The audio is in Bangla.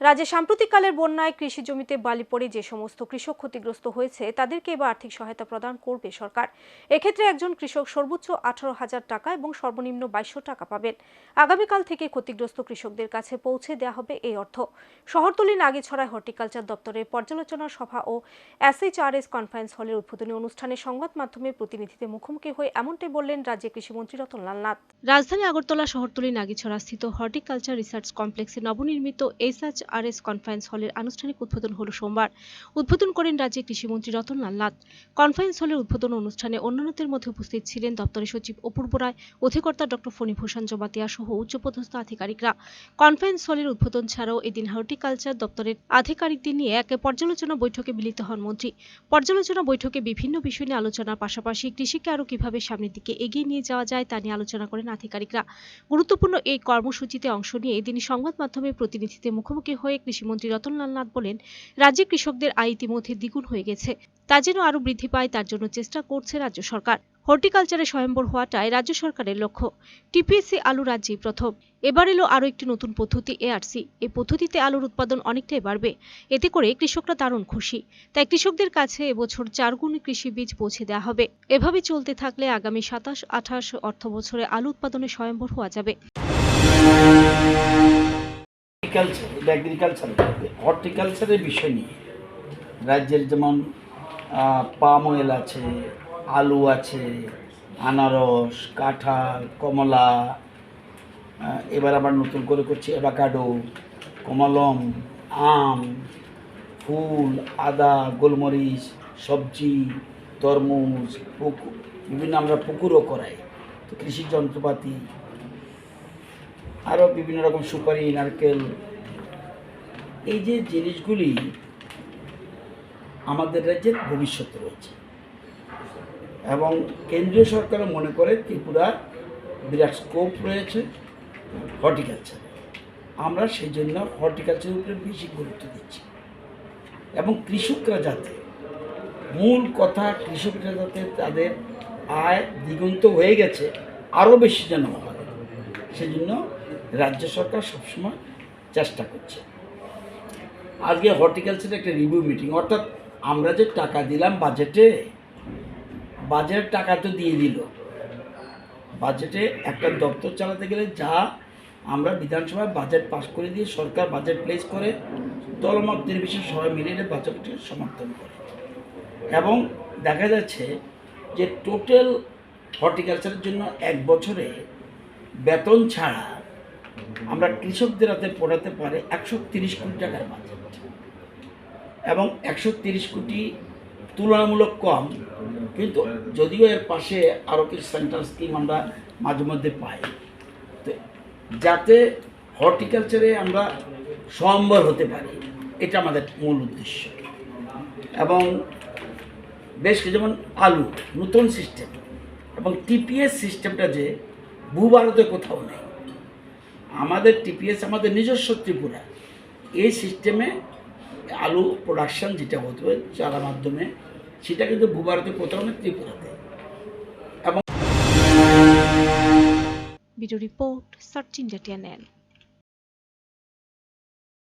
রাজ্যে সাম্প্রতিককালের বন্যায় কৃষি জমিতে বালি পড়ে যে সমস্ত কৃষক ক্ষতিগ্রস্ত হয়েছে, তাদেরকে এবার আর্থিক সহায়তা প্রদান করবে সরকার। এক্ষেত্রে একজন কৃষক সর্বোচ্চ আঠারো হাজার টাকা এবং সর্বনিম্ন বাইশশো টাকা পাবেন। আগামীকাল থেকে ক্ষতিগ্রস্ত কৃষকদের কাছে পৌঁছে দেওয়া হবে এই অর্থ। শহরতলি নাগিছড়ায় হর্টিকালচার দপ্তরের পর্যালোচনা সভা ও এসএইচআরএস কনফারেন্স হলের উদ্বোধনী অনুষ্ঠানে সংবাদ মাধ্যমে প্রতিনিধিদের মুখোমুখি হয়ে এমনটাই বললেন রাজ্যের কৃষিমন্ত্রী রতনলাল নাথ। রাজধানী আগরতলা শহরতলি নাগিছড়া স্থিত হর্টিকালচার রিসার্চ কমপ্লেক্সে নবনির্মিত এসএইচআরএস কনফারেন্স হলের আনুষ্ঠানিক উদ্বোধন হলো সোমবার। উদ্বোধন করেন রাজ্যের কৃষিমন্ত্রী রতনলাল নাথ। কনফারেন্স হলের উদ্বোধন অনুষ্ঠানে অন্যান্যদের মধ্যে উপস্থিত ছিলেন দপ্তরের সচিব অপূর্ব রায়, অধিকর্তা ডক্টর ফণীভূষণ জমাতিয়া সহ উচ্চপদস্থ আধিকারিকরা। কনফারেন্স হলের উদ্বোধন ছাড়াও এদিন হর্টিকালচার দপ্তরের আধিকারিকদের নিয়ে এক পর্যালোচনা বৈঠকে মিলিত হন মন্ত্রী। পর্যালোচনা বৈঠকে বিভিন্ন বিষয় নিয়ে আলোচনার পাশাপাশি কৃষিকে আরও কীভাবে সামনের দিকে এগিয়ে নিয়ে যাওয়া যায় তা নিয়ে আলোচনা করেন আধিকারিকরা। গুরুত্বপূর্ণ এই কর্মসূচিতে অংশ নিয়ে এদিন সংবাদ মাধ্যমের প্রতিনিধিদের মুখোমুখি হয়ে কৃষিমন্ত্রী রতনলাল নাথ বলেন, রাজ্যে কৃষকদের আয় ইতিমধ্যে দ্বিগুণ হয়ে গেছে। তা যেন আরও বৃদ্ধি পায়, তার জন্য চেষ্টা করছে রাজ্য সরকার। হর্টিকালচারে স্বয়ম্বর হওয়াটাই রাজ্য সরকারের লক্ষ্য। টিপিএসসি আলু রাজ্যেই প্রথম। এবার এলো আরও একটি নতুন পদ্ধতি, এআরসি। এই পদ্ধতিতে আলুর উৎপাদন অনেকটাই বাড়বে। এতে করে কৃষকরা দারুণ খুশি। তাই কৃষকদের কাছে এবছর চারগুণ কৃষি বীজ পৌঁছে দেওয়া হবে। এভাবে চলতে থাকলে আগামী সাতাশ আঠাশ অর্থ বছরে আলু উৎপাদনে স্বয়ম্বর হওয়া যাবে। হর্টিকালচার এটা এগ্রিকালচার হর্টিকালচারের বিষয় নিয়ে। রাজ্যের যেমন পাম অয়েল আছে, আলু আছে, আনারস, কাঁঠাল, কমলা এবার আবার নতুন করে করছি অ্যাভাকাডো কমলম, আম, ফুল, আদা, গোলমরিচ, সবজি, তরমুজ পুকুর বিভিন্ন আমরা পুকুরও করাই। তো কৃষি যন্ত্রপাতি আরও বিভিন্ন রকম সুপারি, নারকেল। এই যে জিনিসগুলি আমাদের রাজ্যের ভবিষ্যৎ রয়েছে। এবং কেন্দ্রীয় সরকারও মনে করে ত্রিপুরা বিরাট স্কোপ রয়েছে হর্টিকালচার আমরা সেই জন্য হর্টিকালচারের উপরে বেশি গুরুত্ব দিচ্ছি। এবং কৃষকরা যাতে, মূল কথা কৃষকরা যাতে তাদের আয় দ্বিগুণিত হয়ে গেছে আরও বেশি যেন হয়। সেজন্য রাজ্য সরকার সবসময় চেষ্টা করছে। আজকে হর্টিকালচারের একটা রিভিউ মিটিং অর্থাৎ আমরা যে টাকা দিলাম বাজেটে বাজেট টাকা তো দিয়ে দিল। বাজেটে একটা দপ্তর চালাতে গেলে যা আমরা বিধানসভায় বাজেট পাশ করে দিয়ে সরকার বাজেট প্লেস করে দলমত নির্বিশেষে সবাই মিলে এটা বাজেটকে সমর্থন করে। এবং দেখা যাচ্ছে যে টোটাল হর্টিকালচারের জন্য এক বছরে বেতন ছাড়া আমরা কৃষকদের হাতে পড়াতে পারে একশো তিরিশ কোটি টাকার বাজেট। এবং একশো তিরিশ কোটি তুলনামূলক কম, কিন্তু যদিও এর পাশে আরও কিছু সেন্ট্রাল স্কিম আমরা মাঝে মধ্যে পাই। তো যাতে হর্টিকালচারে আমরা সম্বর হতে পারি, এটা আমাদের মূল উদ্দেশ্য। এবং বেশ কিছু যেমন আলু, নতুন সিস্টেম এবং টিপিএস সিস্টেমটা যে ভূভারতে কোথাও নেই। আমাদের টিপিএস আমাদের নিজস্ব ত্রিপুরা। এই সিস্টেমে আলু প্রোডাকশান যেটা হতো চারা মাধ্যমে, সেটা কিন্তু ভূভারতে কোথাও না ত্রিপুরাতে। এবং রিপোর্ট সার্চ টিএনএন